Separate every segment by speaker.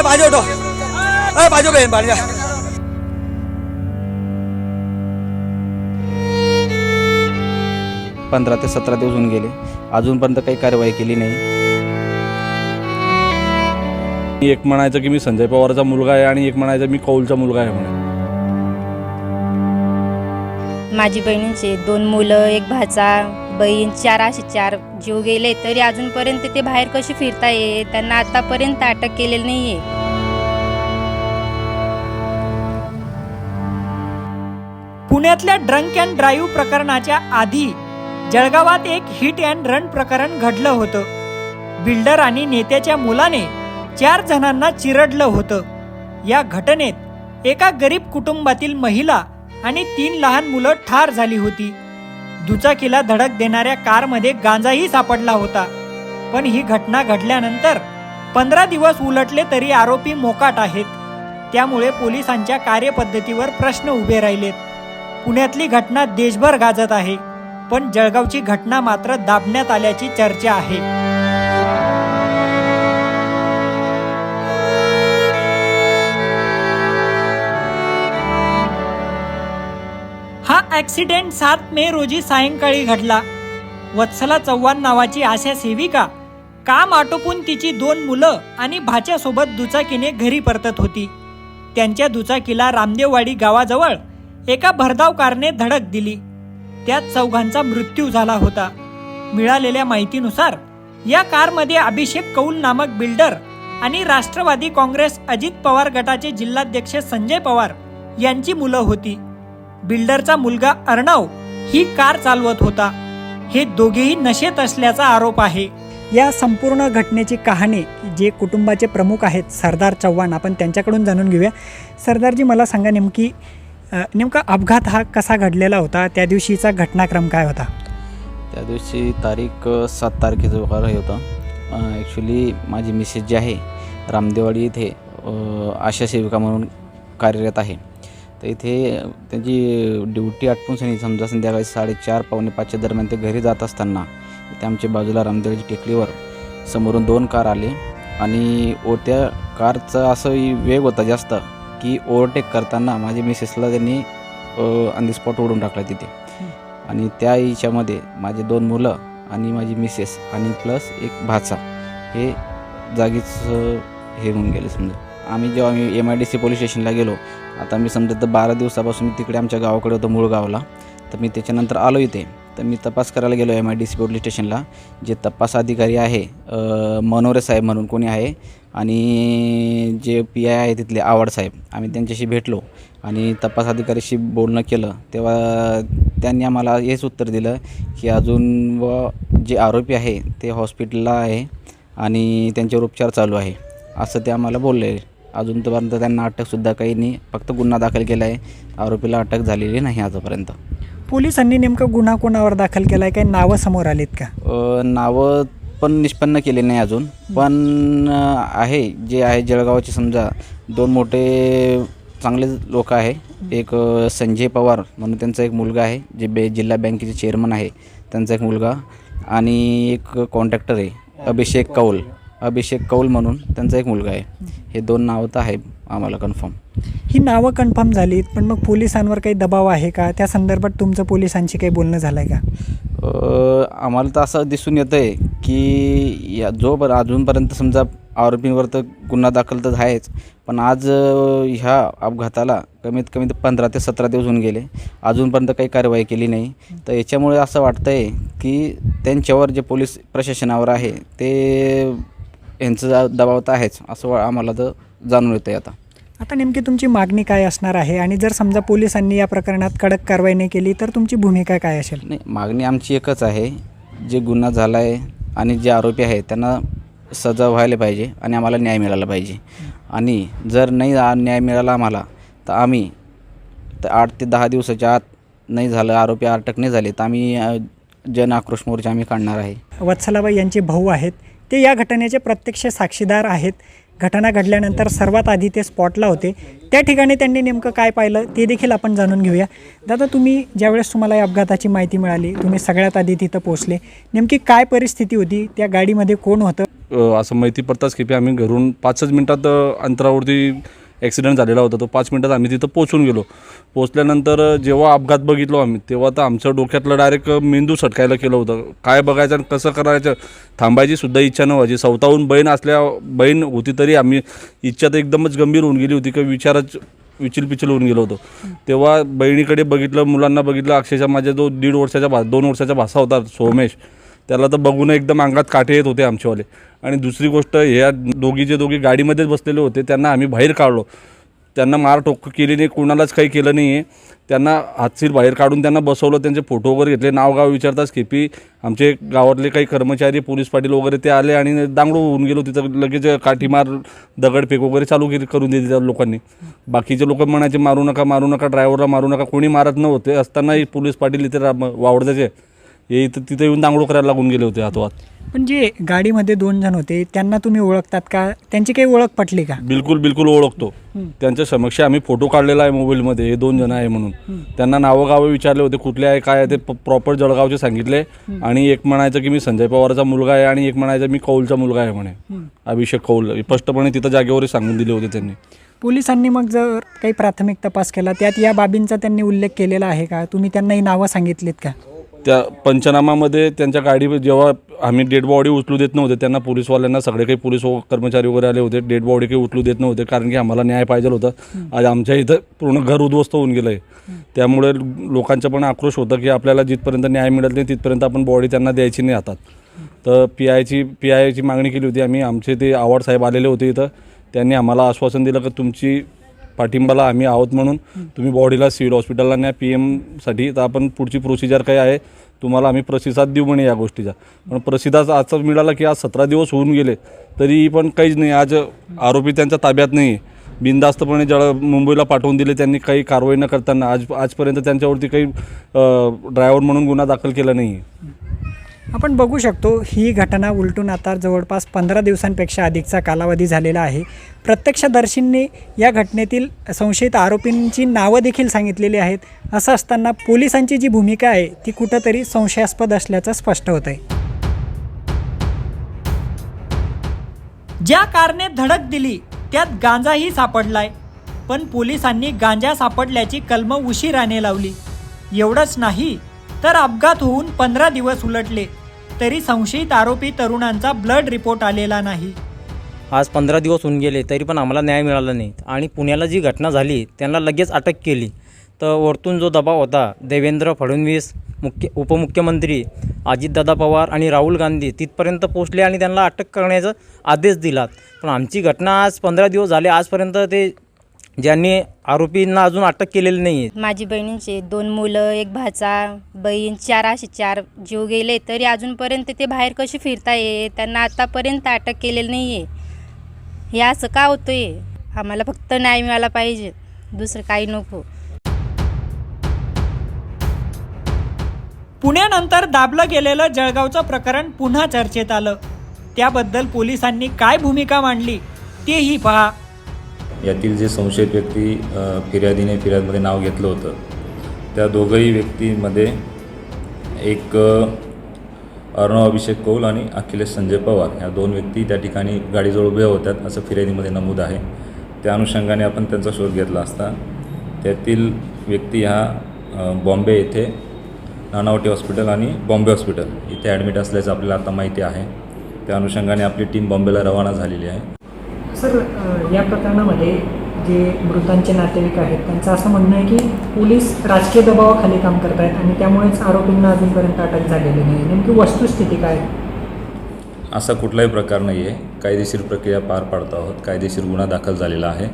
Speaker 1: अय पाणी होतो अय पाणी बहीण पाणी द्या.
Speaker 2: पंधरा ते सतरा दिवस होऊन गेले. अजूनपर्यंत काही कारवाई केली नाही.
Speaker 3: एक म्हणायचं की मी संजय पवारचा मुलगा आहे आणि एक म्हणायचं मी कौलचा मुलगा आहे म्हणे.
Speaker 4: माझी बहिणींचे दोन मुलं एक भाचा बहीण चार असे चार जीव गेले तरी अजूनपर्यंत ते बाहेर कसे ये त्यांना आतापर्यंत अटक केलेली नाहीये.
Speaker 5: पुण्यातल्या ड्रंक अँड ड्राईव्ह प्रकरणाच्या आधी जळगावात एक हिट अँड रन प्रकरण घडलं होतं. बिल्डर आणि नेत्याच्या मुलाने चार जणांना चिरडलं होतं. या घटनेत एका गरीब कुटुंबातील महिला आणि तीन लहान मुलं ठार झाली होती. दुचाकीला धडक देणाऱ्या कारमध्ये गांजाही सापडला होता. पण ही घटना घडल्यानंतर पंधरा दिवस उलटले तरी आरोपी मोकाट आहेत. त्यामुळे पोलिसांच्या कार्यपद्धतीवर प्रश्न उभे राहिलेत. पुण्यातली घटना देशभर गाजत आहे पण जळगावची घटना मात्र दाबण्यात आल्याची चर्चा आहे. ॲक्सिडेंट सात मे रोजी सायंकाळी घडला. वत्सला चव्हाण नावाची आशा सेविका काम आटोपून तिची दोन मुलं आणि भाच्यासोबत दुचाकीने घरी परतत होती. त्यांच्या दुचाकीला रामदेववाडी गावाजवळ एका भरधाव कारने धडक दिली. त्यात चौघांचा मृत्यू झाला होता. मिळालेल्या माहितीनुसार या कारमध्ये अभिषेक कौल नामक बिल्डर आणि राष्ट्रवादी काँग्रेस अजित पवार गटाचे जिल्हाध्यक्ष संजय पवार यांची मुलं होती. बिल्डरचा मुलगा अर्णव ही कार चालवत होता. हे दोघेही नशेत असल्याचा आरोप आहे. या संपूर्ण घटनेची कहाणी जे कुटुंबाचे प्रमुख आहेत सरदार चव्हाण आपण त्यांच्याकडून जाणून घेऊया. सरदारजी मला सांगा नेमकी नेमका अपघात हा कसा घडलेला होता? त्या दिवशीचा घटनाक्रम काय होता?
Speaker 2: त्या दिवशी तारीख सात तारखेचं वगैरे हे होतं. ॲक्च्युली माझी मिसेस जी आहे रामदेवाडी इथे आशा सेविका म्हणून कार्यरत आहे. तर इथे त्यांची ड्युटी आटपून सनी समजा संध्याकाळी साडेचार पावणे पाचच्या दरम्यान ते घरी जात असताना इथे आमच्या बाजूला रामदेवाची टेकडीवर समोरून दोन कार आले. आणि ओ त्या कारचा असं वेग होता जास्त की ओव्हरटेक करताना माझ्या मिसेसला त्यांनी ऑन द स्पॉट ओढून टाकला तिथे. आणि त्या हिच्यामध्ये माझे दोन मुलं आणि माझी मिसेस आणि प्लस एक भाचा हे जागीच हे होऊन गेले समजा. आम्ही जेव्हा आम्ही M I D C police स्टेशनला गेलो आता मी समजा तर बारा दिवसापासून मी तिकडे आमच्या गावाकडे होतो मूळ गावाला. तर मी त्याच्यानंतर आलो इथे. तर मी तपास करायला गेलो M I D C police स्टेशनला जे तपास अधिकारी आहे मनोरे साहेब म्हणून कोणी आहे आणि जे पी आय आहे तिथले आवड साहेब आम्ही त्यांच्याशी भेटलो. आणि तपास अधिकारीशी बोलणं केलं तेव्हा त्यांनी आम्हाला हेच उत्तर दिलं की अजून व जे आरोपी आहे ते हॉस्पिटलला आहे आणि त्यांच्यावर उपचार चालू आहे. असं ते आम्हाला बोलले. अजूनपर्यंत त्यांना अटकसुद्धा काही नाही. फक्त गुन्हा दाखल केला आहे आरोपीला अटक झालेली नाही आजपर्यंत.
Speaker 5: पोलिसांनी नेमकं गुन्हा कोणावर दाखल केलाय? काही नावं समोर आलीत का?
Speaker 2: अ, नावं पण निष्पन्न केले नाही अजून. पण अ, आहे जे आहे जळगावचे समजा दोन मोठे चांगले लोक आहे. एक अ, संजय पवार म्हणून त्यांचा एक मुलगा आहे जे बे जिल्हा बँकेचे चेअरमन आहे त्यांचा एक मुलगा. आणि एक कॉन्ट्रॅक्टर आहे अभिषेक कौल. अभिषेक कौल म्हणून त्यांचा एक मुलगा आहे. हे दोन नावं तर आहे आम्हाला कन्फर्म
Speaker 5: ही नावं कन्फर्म झालीत पण मग पोलिसांवर काही दबाव आहे का? त्या संदर्भात तुमचं पोलिसांशी काही बोलणं झालंय का?
Speaker 2: अ, आम्हाला तर असं दिसून येतं आहे की या जो पण अजूनपर्यंत समजा आरोपींवर तर गुन्हा दाखल तर आहेच पण आज अ, ह्या अपघाताला कमीत कमी तर पंधरा ते सतरा दिवस होऊन गेले. अजूनपर्यंत काही कारवाई केली नाही. तर याच्यामुळे असं वाटतं आहे की त्यांच्यावर जे पोलीस प्रशासनावर आहे ते यांचं दबाव तर आहेच असं आम्हाला तर जाणून येतं आहे आता.
Speaker 5: आता नेमकी तुमची मागणी काय असणार आहे? आणि जर समजा पोलिसांनी या प्रकरणात कडक कारवाई नाही केली तर तुमची भूमिका काय असेल?
Speaker 2: नाही मागणी आमची एकच आहे. जे गुन्हा झाला आहे आणि जे आरोपी आहेत त्यांना सजा व्हायला पाहिजे आणि आम्हाला न्याय मिळाला पाहिजे. आणि जर नाही न्याय मिळाला आम्हाला तर आम्ही तर आठ ते दहा दिवसाच्या आत नाही झालं आरोपी अटक नाही झाले तर आम्ही जन आक्रोश मोर्चा आम्ही काढणार आहे.
Speaker 5: वत्सलाबाई यांचे भाऊ आहेत. ते या घटनेचे प्रत्यक्ष साक्षीदार आहेत. घटना घडल्यानंतर सर्वात आधी ते स्पॉटला होते. त्या ठिकाणी त्यांनी नेमकं काय पाहिलं ते देखील आपण जाणून घेऊया. दादा तुम्ही ज्यावेळेस तुम्हाला या अपघाताची माहिती मिळाली तुम्ही सगळ्यात आधी तिथं पोचले नेमकी काय परिस्थिती होती? त्या गाडीमध्ये कोण होतं?
Speaker 3: असं माहिती पडताच की आम्ही घरून पाचच मिनटात अंतरावरती ॲक्सिडेंट झालेला होता. तो पाच मिनटात आम्ही तिथं पोचून गेलो. पोचल्यानंतर जेव्हा अपघात बघितलो आम्ही तेव्हा तर आमच्या डोक्यातलं डायरेक्ट मेंदू सटकायला केलं होतं. काय बघायचं आणि कसं करायचं? थांबायची सुद्धा इच्छा नव्हायची स्वतःहून बहीण असल्या बहीण होती तरी आम्ही इच्छा तर एकदमच गंभीर होऊन गेली होती की विचारच विचिल पिचिल होऊन गेलो होतो. तेव्हा बहिणीकडे बघितलं मुलांना बघितलं. अक्षरशः माझ्या जो दीड वर्षाचा भा दोन वर्षाचा भासा होता सोमेश. त्याला तर बघून एकदम अंगात काटे येत होते आमच्यावाले आणि दुसरी गोष्ट ह्या दोघीचे दोघी गाडीमध्येच बसलेले होते त्यांना आम्ही बाहेर काढलो. त्यांना मार टोक केली नाही कोणालाच काही केलं नाही आहे त्यांना हातशीर बाहेर काढून त्यांना बसवलं त्यांचे फोटो वगैरे घेतले. नावगाव विचारताच की आमचे गावातले काही कर्मचारी पोलीस पाटील वगैरे ते आले आणि दांगडू होऊन गेलो तिथं लगेच काठीमार दगडफेक वगैरे चालू केली करून दिली त्या लोकांनी. बाकीचे लोक म्हणायचे मारू नका मारू नका ड्रायव्हरला मारू नका कोणी मारत नव्हते. असतानाही पोलीस पाटील इथे रा- वावडताचे हे इथं तिथे येऊन दांगडू करायला लागून गेले होते हातोहात
Speaker 5: पण जे गाडीमध्ये दोन जण होते त्यांना तुम्ही ओळखतात का? त्यांची काही ओळख पटली का?
Speaker 3: बिलकुल बिलकुल ओळखतो. त्यांच्या समक्ष आम्ही फोटो काढलेला आहे मोबाईलमध्ये हे दोन जण आहे म्हणून. त्यांना नावं गावं विचारले होते कुठले आहे काय आहे ते प्रॉपर जळगावचे सांगितले. आणि एक म्हणायचं की मी संजय पवारचा मुलगा आहे आणि एक म्हणायचं मी कौलचा मुलगा आहे म्हणे. अभिषेक कौल स्पष्टपणे तिथं जागेवरच सांगून दिले होते त्यांनी.
Speaker 5: पोलिसांनी मग जर काही प्राथमिक तपास केला त्यात या बाबींचा त्यांनी उल्लेख केलेला आहे का? तुम्ही त्यांना ही नावं सांगितलीत का?
Speaker 3: त्या पंचनामामध्ये त्यांच्या गाडी जेव्हा आम्ही डेड बॉडी उचलू देत नव्हते त्यांना पोलीसवाल्यांना सगळे काही पोलीस व- कर्मचारी वगैरे आले होते. डेड बॉडी काही उचलू देत नव्हते कारण की आम्हाला न्याय पाहिजे होता. आज आमच्या इथं पूर्ण घर उद्ध्वस्त होऊन गेलं आहे त्यामुळे लोकांचा पण आक्रोश होता की आपल्याला जिथपर्यंत न्याय मिळत नाही तिथपर्यंत आपण बॉडी त्यांना द्यायची नाही हातात. तर पी आयची पी आयची मागणी केली होती आम्ही. आमचे ते आवाड साहेब आलेले होते इथं. त्यांनी आम्हाला आश्वासन दिलं की तुमची पाठिंबाला आम्ही आहोत म्हणून. तुम्ही बॉडीला सिव्हिल हॉस्पिटलला न्या पी एमसाठी तर आपण पुढची प्रोसिजर काय आहे तुम्हाला आम्ही प्रतिसाद देऊ म्हणे या गोष्टीचा. पण प्रतिसाद आजचा मिळाला की आज सतरा दिवस होऊन गेले तरी पण काहीच नाही. आज आरोपी त्यांच्या ताब्यात नाही आहे बिनधास्तपणे ज्याला मुंबईला पाठवून दिले त्यांनी काही कारवाई न करताना आज आजपर्यंत त्यांच्यावरती काही ड्रायव्हर म्हणून गुन्हा दाखल केला नाही आहे
Speaker 5: आपण बघू शकतो ही घटना उलटून आता जवळपास पंधरा दिवसांपेक्षा अधिकचा कालावधी झालेला आहे. प्रत्यक्षदर्शींनी या घटनेतील संशयित आरोपींची नावं देखील सांगितलेली आहेत. असं असताना पोलिसांची जी भूमिका आहे ती कुठंतरी संशयास्पद असल्याचं स्पष्ट होत आहे ज्या कारने धडक दिली त्यात गांजाही सापडलाय. पण पोलिसांनी गांजा सापडल्याची कलम उशिराने लावली. एवढंच नाही तर अपघात होऊन पंधरा दिवस उलटले. तरी संशयित आरोपी तरुणांचा ब्लड रिपोर्ट आलेला नाही.
Speaker 6: आज पंधरा दिवस होऊन गेले तरी पण आम्हाला न्याय मिळाला नाही. आणि पुण्याला जी घटना झाली त्यांना लगेच अटक केली. तर वरतून जो दबाव होता देवेंद्र फडणवीस मुख्य उपमुख्यमंत्री अजितदादा पवार आणि राहुल गांधी तिथपर्यंत पोचले आणि त्यांना अटक करण्याचा आदेश दिलात पण आमची घटना आज पंधरा दिवस झाले आजपर्यंत ते ज्यांनी आरोपींना अजून अटक केलेली नाही
Speaker 4: माझी बहिणींचे दोन मुलं एक भाचा बहीण चार असे चार जीव गेले तरी अजूनपर्यंत ते बाहेर कसे फिरताय त्यांना आतापर्यंत अटक केलेली नाही आहे हे असं का होतंय? आम्हाला फक्त न्याय मिळाला पाहिजे दुसरं काही नको.
Speaker 5: पुण्यानंतर दाबलं गेलेलं जळगावचं प्रकरण पुन्हा चर्चेत आलं. त्याबद्दल पोलिसांनी काय भूमिका मांडली तेही पहा.
Speaker 7: यातील जे संशयित व्यक्ती फिर्यादीने फिर्यादमध्ये नाव घेतलं होतं त्या दोघंही व्यक्तींमध्ये एक अर्णव अभिषेक कौल आणि अखिलेश संजय पवार ह्या दोन व्यक्ती त्या ठिकाणी गाडीजवळ उभ्या होत्यात असं फिर्यादीमध्ये नमूद आहे. त्या अनुषंगाने आपण त्यांचा शोध घेतला असता. त्यातील व्यक्ती हा बॉम्बे येथे नानावटी हॉस्पिटल आणि बॉम्बे हॉस्पिटल इथे ॲडमिट असल्याचं आपल्याला आता माहिती आहे. त्या अनुषंगाने आपली टीम बॉम्बेला रवाना झालेली आहे.
Speaker 5: सर या प्रकरणामध्ये जे मृतांचे नातेवाईक आहेत त्यांचं असं म्हणणं आहे की पोलीस राजकीय दबावाखाली काम करत आहेत आणि त्यामुळेच आरोपींना अजूनपर्यंत अटक झालेली नाही. नेमकी वस्तुस्थिती काय
Speaker 7: असा कुठलाही प्रकार नाही आहे. कायदेशीर प्रक्रिया पार पाडत आहोत. कायदेशीर गुन्हा दाखल झालेला आहे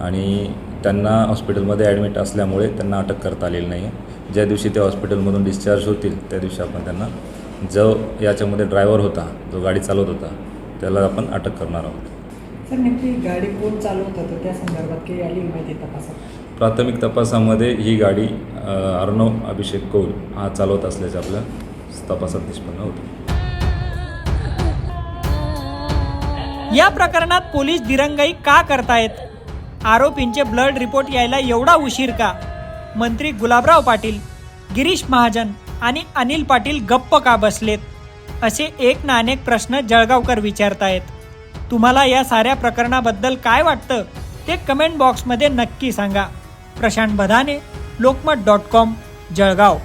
Speaker 7: आणि त्यांना हॉस्पिटलमध्ये ॲडमिट असल्यामुळे त्यांना अटक करता आलेली नाही आहे. ज्या दिवशी ते हॉस्पिटलमधून डिस्चार्ज होतील त्या दिवशी आपण त्यांना जो याच्यामध्ये ड्रायव्हर होता जो गाडी चालवत होता त्याला आपण अटक करणार आहोत.
Speaker 5: सर नेमकी गाडी कोण चालवत होतं? त्या संदर्भात काही आली माहिती तपासात
Speaker 7: प्राथमिक तपासामध्ये ही गाडी अ, अर्णव अभिषेक कौल हा चालवत असल्याचं आपल्या तपासात निष्पन्न होतं.
Speaker 5: या प्रकरणात पोलीस दिरंगाई का करतायत? आरोपींचे ब्लड रिपोर्ट यायला एवढा उशीर का? मंत्री गुलाबराव पाटील गिरीश महाजन आणि अनिल पाटील गप्प का बसलेत? असे एक ना अनेक प्रश्न जळगावकर विचारतायत. तुम्हाला या साऱ्या प्रकरणाबद्दल काय वाटतं ते कमेंट बॉक्समध्ये नक्की सांगा. प्रशांत बधाने लोकमत डॉट कॉम जळगाव.